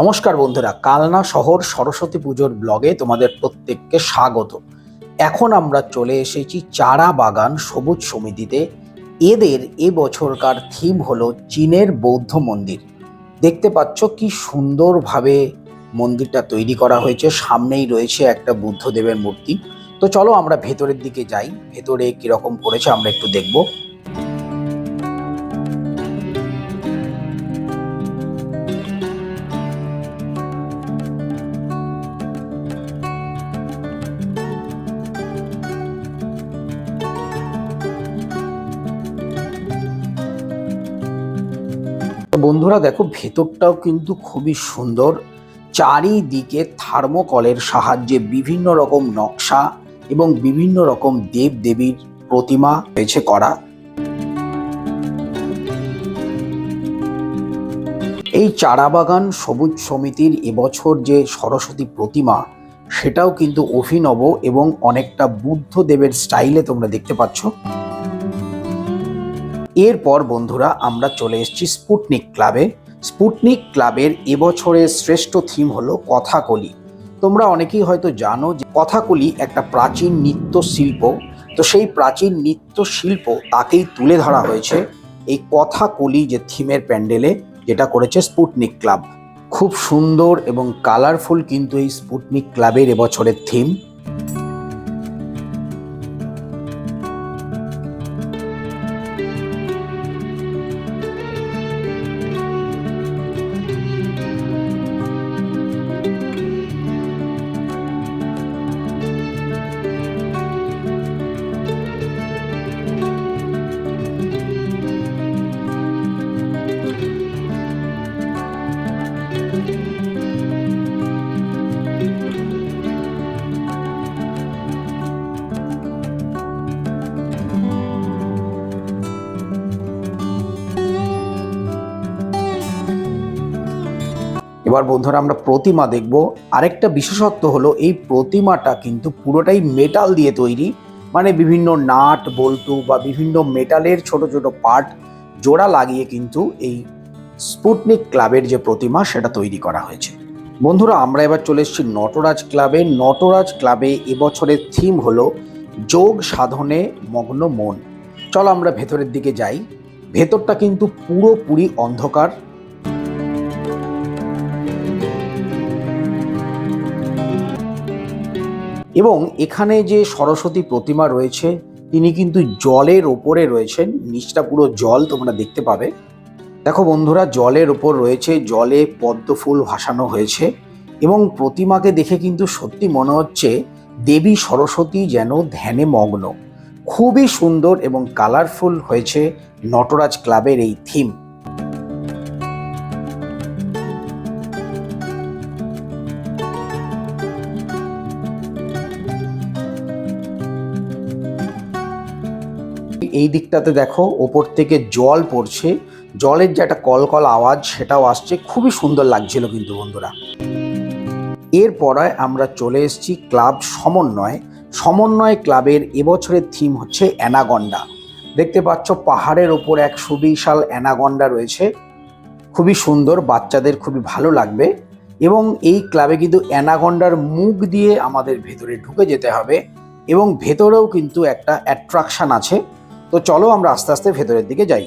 নমস্কার বন্ধুরা, কালনা শহর সরস্বতী পুজোর ব্লগে তোমাদের প্রত্যেককে স্বাগত। এখন আমরা চলে এসেছি চারা বাগান সবুজ সমিতিতে। এদের এ বছরকার থিম হলো চীনের বৌদ্ধ মন্দির। দেখতে পাচ্ছ কি সুন্দরভাবে মন্দিরটা তৈরি করা হয়েছে, সামনেই রয়েছে একটা বুদ্ধদেবের মূর্তি। তো চলো আমরা ভেতরের দিকে যাই, ভেতরে কীরকম করেছে আমরা একটু দেখব। বন্ধুরা, দেখো ভেতরটাও কিন্তু খুবই সুন্দর। চারিদিকে থার্মোকলের সাহায্যে বিভিন্ন রকম নকশা এবং বিভিন্ন রকম দেব দেবীর প্রতিমা হয়েছে করা। এই চারাবাগান সবুজ সমিতির এবছর যে সরস্বতী প্রতিমা, সেটাও কিন্তু অভিনব এবং অনেকটা বুদ্ধদেবের স্টাইলে তোমরা দেখতে পাচ্ছ। এরপর বন্ধুরা আমরা চলে এসেছি স্পুটনিক ক্লাবে। স্পুটনিক ক্লাবের এবছরের শ্রেষ্ঠ থিম হলো কথাকলি। তোমরা অনেকেই হয়তো জানো যে কথাকলি একটা প্রাচীন নৃত্য শিল্প তো সেই প্রাচীন নৃত্য শিল্প তাকেই তুলে ধরা হয়েছে এই কথাকলি যে থিমের প্যান্ডেলে, যেটা করেছে স্পুটনিক ক্লাব। খুব সুন্দর এবং কালারফুল কিন্তু এই স্পুটনিক ক্লাবের এবছরের থিম। এবার বন্ধুরা আমরা প্রতিমা দেখব। আরেকটা বিশেষত্ব হলো এই প্রতিমাটা কিন্তু পুরোটাই মেটাল দিয়ে তৈরি। মানে বিভিন্ন নাট, বল্টু বা বিভিন্ন মেটালের ছোট ছোট পার্ট জোড়া লাগিয়ে কিন্তু এই স্পুটনিক ক্লাবের যে প্রতিমা সেটা তৈরি করা হয়েছে। বন্ধুরা, আমরা এবার চলে এসেছি নটরাজ ক্লাবে নটরাজ ক্লাবে এবছরের থিম হলো যোগ সাধনে মগ্ন মন। চলো আমরা ভেতরের দিকে যাই। ভেতরটা কিন্তু পুরোপুরি অন্ধকার। এবং এখানে যে সরস্বতী প্রতিমা রয়েছে, তিনি কিন্তু জলের ওপরে রয়েছেন। নিচটা পুরো জল তোমরা দেখতে পাবে। দেখো বন্ধুরা, জলের ওপর রয়েছে, জলে পদ্ম ফুল ভাসানো হয়েছে এবং প্রতিমাকে দেখে কিন্তু সত্যি মনে হচ্ছে দেবী সরস্বতী যেন ধ্যানে মগ্ন। খুবই সুন্দর এবং কালারফুল হয়েছে নটরাজ ক্লাবের এই থিম এই দিকটাতে দেখো, ওপর থেকে জল পড়ছে। জলের যে একটা কলকল আওয়াজ, সেটাও আসছে। খুবই সুন্দর লাগছিল কিন্তু বন্ধুরা। এরপরে আমরা চলে এসেছি ক্লাব সমন্বয়। সমন্বয় ক্লাবের এবছরের থিম হচ্ছে অ্যানাগন্ডা। দেখতে পাচ্ছ, পাহাড়ের ওপর এক সুবিশাল অ্যানাগন্ডা রয়েছে। খুবই সুন্দর, বাচ্চাদের খুবই ভালো লাগবে। এবং এই ক্লাবে কিন্তু অ্যানাগন্ডার মুখ দিয়ে আমাদের ভেতরে ঢুকে যেতে হবে। এবং ভেতরেও কিন্তু একটা অ্যাট্রাকশন আছে। তো চলো আমরা আস্তে আস্তে ভেতরের দিকে যাই।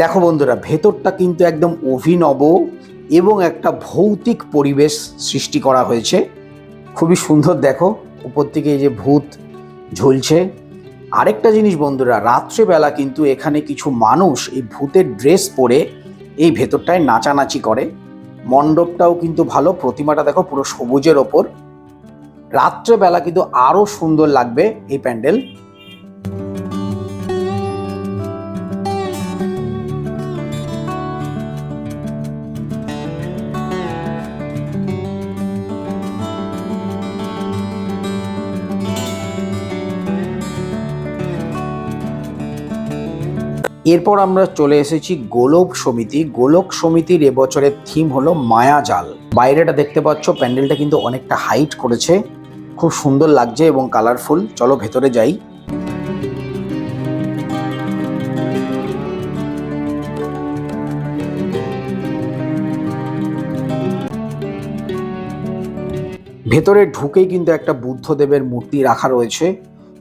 দেখো বন্ধুরা, ভেতরটা কিন্তু একদম অভিনব এবং একটা ভৌতিক পরিবেশ সৃষ্টি করা হয়েছে। খুবই সুন্দর দেখো, উপর থেকে এই যে ভূত ঝুলছে। আরেকটা জিনিস বন্ধুরা, রাত্রেবেলা কিন্তু এখানে কিছু মানুষ এই ভূতের ড্রেস পরে এই ভেতরটায় নাচানাচি করে। মণ্ডপটাও কিন্তু ভালো, প্রতিমাটা দেখো পুরো সবুজের ওপর। রাত্রেবেলা কিন্তু আরও সুন্দর লাগবে এই প্যান্ডেল। এরপর আমরা চলে এসেছি গোলক সমিতি। গোলক সমিতির এবছরের থিম হলো মায়াজাল বাইরেটা দেখতে পাচ্ছ, প্যান্ডেলটা কিন্তু অনেকটা হাইট করেছে। খুব সুন্দর লাগছে এবং কালারফুল চলো ভেতরে যাই। ভেতরে ঢুকেই কিন্তু একটা বুদ্ধদেবের মূর্তি রাখা রয়েছে।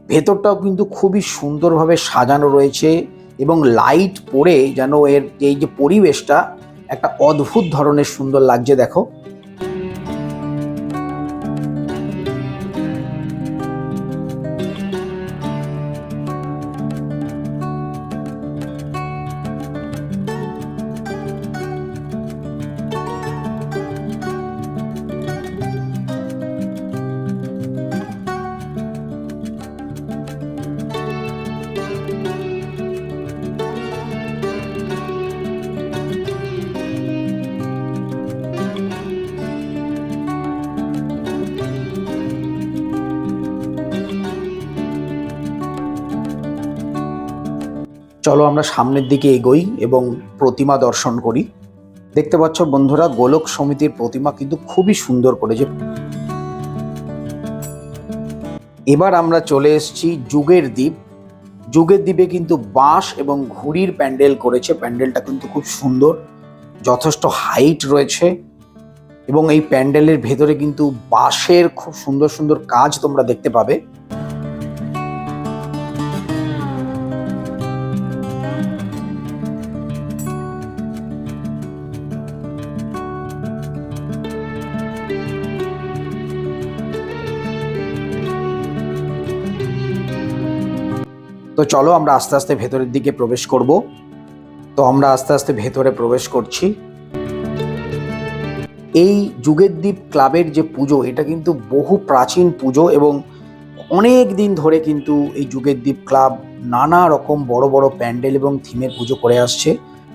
ভেতরটাও কিন্তু খুবই সুন্দরভাবে সাজানো রয়েছে। এবং লাইট পড়ে যেন এর এই যে পরিবেশটা একটা অদ্ভুত ধরনের সুন্দর লাগছে দেখো। চলো আমরা সামনের দিকে এগোই এবং প্রতিমা দর্শন করি। দেখতে পাচ্ছ বন্ধুরা, গোলক সমিতির প্রতিমা কিন্তু খুবই সুন্দর করেছে। এবার আমরা চলে এসেছি যুগের দ্বীপ। যুগের দ্বীপে কিন্তু বাঁশ এবং ঘুড়ির প্যান্ডেল করেছে। প্যান্ডেলটা কিন্তু খুব সুন্দর, যথেষ্ট হাইট রয়েছে এবং এই প্যান্ডেলের ভেতরে কিন্তু বাঁশের খুব সুন্দর সুন্দর কাজ তোমরা দেখতে পাবে। তো চলো আমরা আস্তে আস্তে ভেতরের দিকে প্রবেশ করব। তো আমরা আস্তে আস্তে ভেতরে প্রবেশ করছি। এই যুগের দ্বীপ ক্লাবের যে পুজো, এটা কিন্তু বহু প্রাচীন পুজো এবং অনেক দিন ধরে কিন্তু এই যুগের দ্বীপ ক্লাব নানা রকম বড় বড় প্যান্ডেল এবং থিমের পুজো করে আসছে।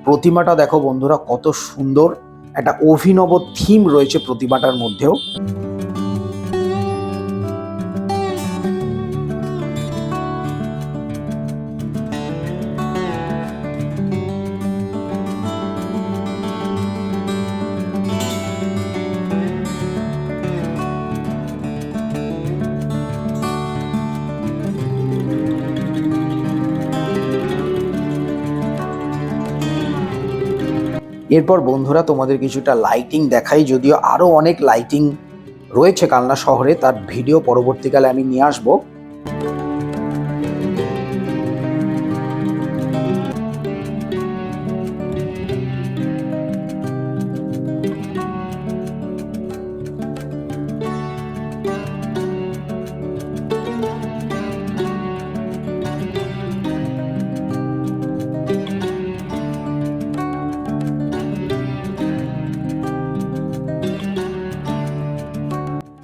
প্রতিমাটা দেখো বন্ধুরা কত সুন্দর, একটা অভিনব থিম রয়েছে প্রতিমাটার মধ্যেও। এরপর বন্ধুরা, তোমাদের কিছুটা লাইটিং দেখাই, যদিও আরও অনেক লাইটিং রয়েছে কালনা শহরে, তার ভিডিও পরবর্তীকালে আমি নিয়ে আসব।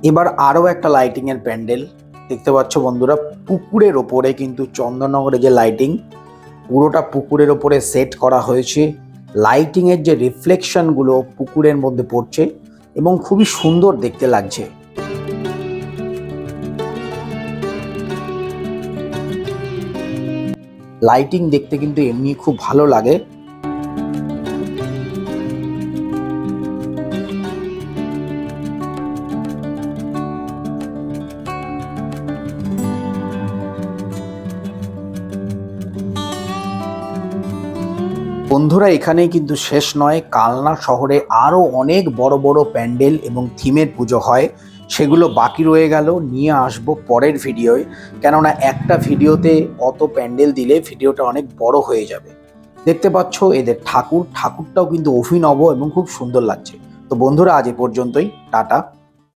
এবার আরও একটা লাইটিংয়ের প্যান্ডেল। দেখতে পাচ্ছ বন্ধুরা, পুকুরের ওপরে কিন্তু চন্দননগরে যে লাইটিং পুরোটা পুকুরের ওপরে সেট করা হয়েছে। লাইটিংয়ের যে রিফ্লেকশনগুলো পুকুরের মধ্যে পড়ছে এবং খুবই সুন্দর দেখতে লাগছে। লাইটিং দেখতে কিন্তু এমনি খুব ভালো লাগে। বন্ধুরা, এখানেই কিন্তু শেষ নয়। কালনা শহরে আরও অনেক বড় বড় প্যান্ডেল এবং থিমের পুজো হয়। সেগুলো বাকি রয়ে গেল, নিয়ে আসব পরের ভিডিওয়। কেননা একটা ভিডিওতে অত প্যান্ডেল দিলে ভিডিওটা অনেক বড় হয়ে যাবে। দেখতে পাচ্ছ এদের ঠাকুর। ঠাকুরটাও কিন্তু অভিনব এবং খুব সুন্দর লাগছে। তো বন্ধুরা, আজ এ পর্যন্তই। টাটা।